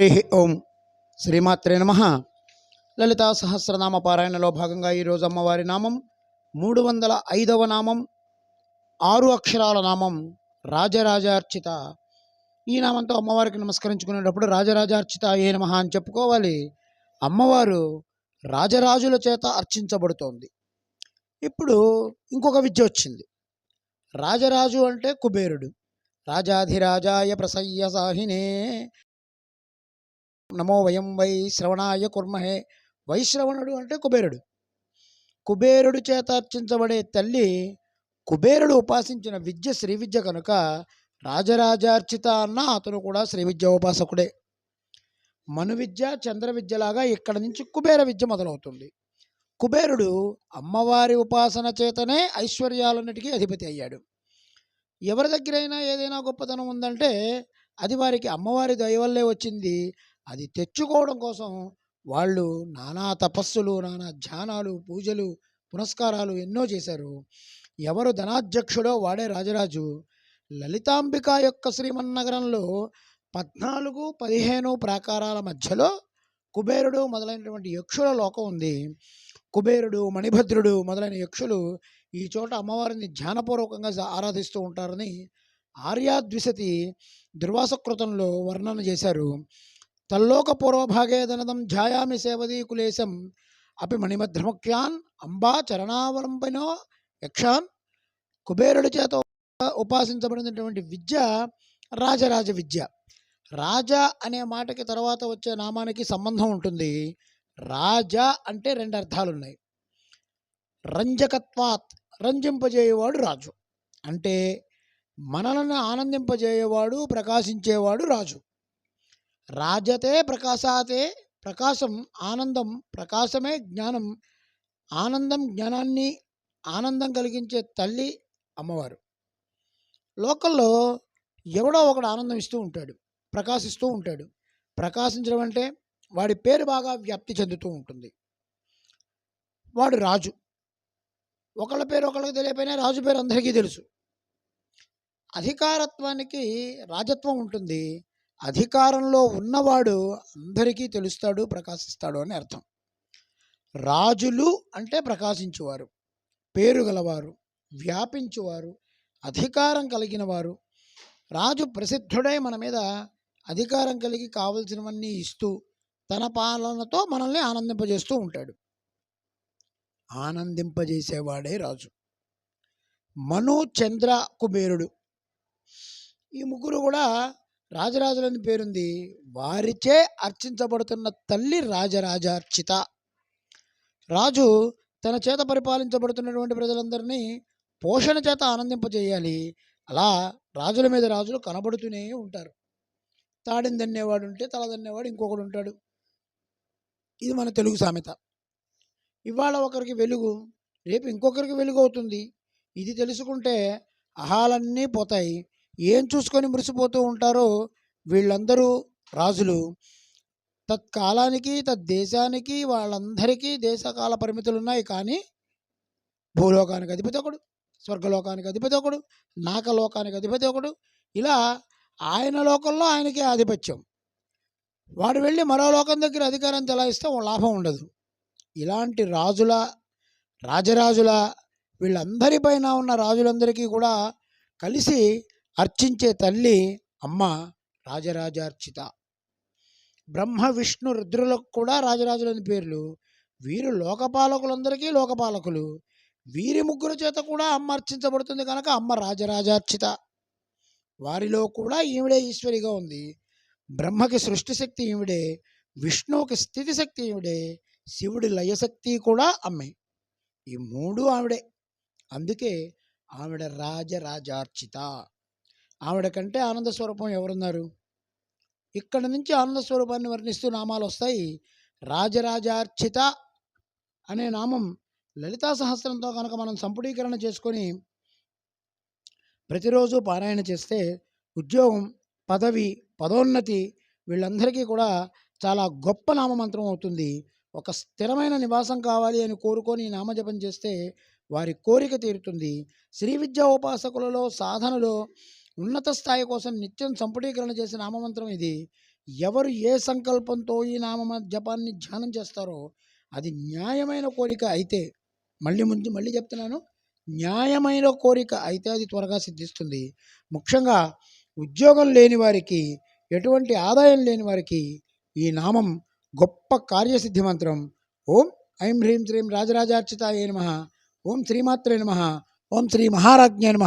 హరి ఓం. శ్రీమాత్రే నమ. లలితా సహస్రనామ పారాయణలో భాగంగా ఈరోజు అమ్మవారి నామం మూడు వందల ఐదవ నామం ఆరు అక్షరాల నామం రాజరాజార్చిత. ఈ నామంతో అమ్మవారికి నమస్కరించుకునేటప్పుడు రాజరాజార్చిత ఏ నమ అని చెప్పుకోవాలి. అమ్మవారు రాజరాజుల చేత అర్చించబడుతోంది. ఇప్పుడు ఇంకొక విద్య వచ్చింది. రాజరాజు అంటే కుబేరుడు. రాజాధిరాజాయ ప్రసయ్య సాహినే. నమో వయం వై శ్రవణాయ కుర్మహే. వైశ్రవణుడు అంటే కుబేరుడు. కుబేరుడు చేత అర్చించబడే తల్లి కుబేరుడు ఉపాసించిన విద్య శ్రీ విద్య కనుక రాజరాజార్చిత అన్న అతను కూడా శ్రీ విద్య ఉపాసకుడే. మను విద్య చంద్ర విద్యలాగా ఇక్కడ నుంచి కుబేర విద్య మొదలవుతుంది. కుబేరుడు అమ్మవారి ఉపాసన చేతనే ఐశ్వర్యాలన్నిటికీ అధిపతి అయ్యాడు. ఎవరి దగ్గరైనా ఏదైనా గొప్పతనం ఉందంటే అది వారికి అమ్మవారి దయవల్లే వచ్చింది. అది తెచ్చుకోవడం కోసం వాళ్ళు నానా తపస్సులు నానా ధ్యానాలు పూజలు పునస్కారాలు ఎన్నో చేశారు. ఎవరు ధనాధ్యక్షుడో వాడే రాజరాజు లలితాంబిక యొక్క శ్రీమన్నగరంలో పద్నాలుగు పదిహేను ప్రాకారాల మధ్యలో కుబేరుడు మొదలైనటువంటి యక్షుల లోకం ఉంది. కుబేరుడు మణిభద్రుడు మొదలైన యక్షులు ఈ చోట అమ్మవారిని ధ్యానపూర్వకంగా ఆరాధిస్తూ ఉంటారని ఆర్యాద్విసతి దుర్వాసకృతంలో వర్ణన చేశారు. తల్లోక పూర్వభాగే ధనదం ఝాయామి సేవదీ కులేశం అపి మణిమధ్రముఖ్యాన్ అంబా చరణావలంబనో యక్షాన్ కుబేరుడి చేత ఉపాసించబడినటువంటి విద్య రాజరాజ విద్య. రాజ అనే మాటకి తర్వాత వచ్చే నామానికి సంబంధం ఉంటుంది. రాజ అంటే రెండు అర్థాలు ఉన్నాయి రంజకత్వాత్ రంజింపజేయవాడు రాజు. అంటే మనలను ఆనందింపజేయవాడు ప్రకాశించేవాడు రాజు. రాజతే ప్రకాశాతే ప్రకాశం ఆనందం ప్రకాశమే జ్ఞానం. ఆనందం జ్ఞానాన్ని ఆనందం కలిగించే తల్లి అమ్మవారు. లోకల్లో ఎవడో ఒకడు ఆనందం ఇస్తూ ఉంటాడు ప్రకాశిస్తూ ఉంటాడు. ప్రకాశించడం అంటే వాడి పేరు బాగా వ్యాప్తి చెందుతూ ఉంటుంది. వాడు రాజు. ఒకళ్ళ పేరు ఒకళ్ళకి తెలియపోయినా రాజు పేరు అందరికీ తెలుసు. అధికారత్వానికి రాజత్వం ఉంటుంది. అధికారంలో ఉన్నవాడు అందరికీ తెలుస్తాడు ప్రకాశిస్తాడు అని అర్థం. రాజులు అంటే ప్రకాశించువారు పేరు గలవారు వ్యాపించువారు అధికారం కలిగిన వారు రాజు ప్రసిద్ధుడై మన మీద అధికారం కలిగి కావలసినవన్నీ ఇస్తూ తన పాలనతో మనల్ని ఆనందింపజేస్తూ ఉంటాడు. ఆనందింపజేసేవాడే రాజు. మను చంద్ర కుబేరుడు. ఈ ముగ్గురు కూడా రాజరాజులని పేరుంది. వారిచే అర్చించబడుతున్న తల్లి రాజరాజార్చిత. రాజు తన చేత పరిపాలించబడుతున్నటువంటి ప్రజలందరినీ పోషణ చేత ఆనందింపజేయాలి. అలా రాజుల మీద రాజులు కనబడుతూనే ఉంటారు. తాడిని దన్నేవాడు ఉంటే తల దన్నేవాడు ఇంకొకడు ఉంటాడు. ఇది మన తెలుగు సామెత. ఇవాళ ఒకరికి వెలుగు రేపు ఇంకొకరికి వెలుగు అవుతుంది. ఇది తెలుసుకుంటే అహాలన్నీ పోతాయి. ఏం చూసుకొని మురిసిపోతూ ఉంటారో వీళ్ళందరూ రాజులు. తత్కాలానికి తద్దేశానికి వాళ్ళందరికీ దేశకాల పరిమితులు ఉన్నాయి కానీ భూలోకానికి అధిపతి ఒకడు స్వర్గలోకానికి అధిపతి ఒకడు నాకలోకానికి అధిపతి ఒకడు. ఇలా ఆయన లోకంలో ఆయనకే ఆధిపత్యం. వాడు వెళ్ళి మరో లోకం దగ్గర అధికారం చెలాయిస్తే లాభం ఉండదు. ఇలాంటి రాజుల రాజరాజుల వీళ్ళందరిపైన ఉన్న రాజులందరికీ కూడా కలిసి అర్చించే తల్లి అమ్మ రాజరాజార్చిత. బ్రహ్మ విష్ణు రుద్రులకు కూడా రాజరాజులని పేర్లు. వీరు లోకపాలకులందరికీ లోకపాలకులు. వీరి ముగ్గురు చేత కూడా అమ్మ అర్చించబడుతుంది కనుక అమ్మ రాజరాజార్చిత. వారిలో కూడా ఈవిడే ఈశ్వరిగా ఉంది. బ్రహ్మకి సృష్టి శక్తి ఈవిడే విష్ణువుకి స్థితి శక్తి ఈవిడే శివుడి లయశక్తి కూడా అమ్మే. ఈ మూడు ఆవిడే. అందుకే ఆవిడ రాజరాజార్చిత. ఆవిడ కంటే ఆనంద స్వరూపం ఎవరున్నారు? ఇక్కడ నుంచి ఆనంద స్వరూపాన్ని వర్ణిస్తూ నామాలు వస్తాయి. రాజరాజార్చిత అనే నామం లలితా సహస్రంతో కనుక మనం సంపుటీకరణ చేసుకొని ప్రతిరోజు పారాయణ చేస్తే ఉద్యోగం పదవి పదోన్నతి వీళ్ళందరికీ కూడా చాలా గొప్ప నామమంత్రం అవుతుంది. ఒక స్థిరమైన నివాసం కావాలి అని కోరుకొని నామజపం చేస్తే వారి కోరిక తీరుతుంది. శ్రీ విద్యా ఉపాసకులలో సాధనలో ఉన్నత స్థాయి కోసం నిత్యం సంపుటీకరణ చేసే నామమంత్రం ఇది. ఎవరు ఏ సంకల్పంతో ఈ నామ జపాన్ని ధ్యానం చేస్తారో అది న్యాయమైన కోరిక అయితే మళ్ళీ ముందు మళ్ళీ చెప్తున్నాను న్యాయమైన కోరిక అయితే అది త్వరగా సిద్ధిస్తుంది. ముఖ్యంగా ఉద్యోగం లేని వారికి ఎటువంటి ఆదాయం లేని వారికి ఈ నామం గొప్ప కార్యసిద్ధి మంత్రం. ఓం ఐం హ్రీం శ్రీం రాజరాజార్చితాయ నమ. ఓం శ్రీమాత్రే నమ. ఓం శ్రీ మహారాజ్ఞ నమ.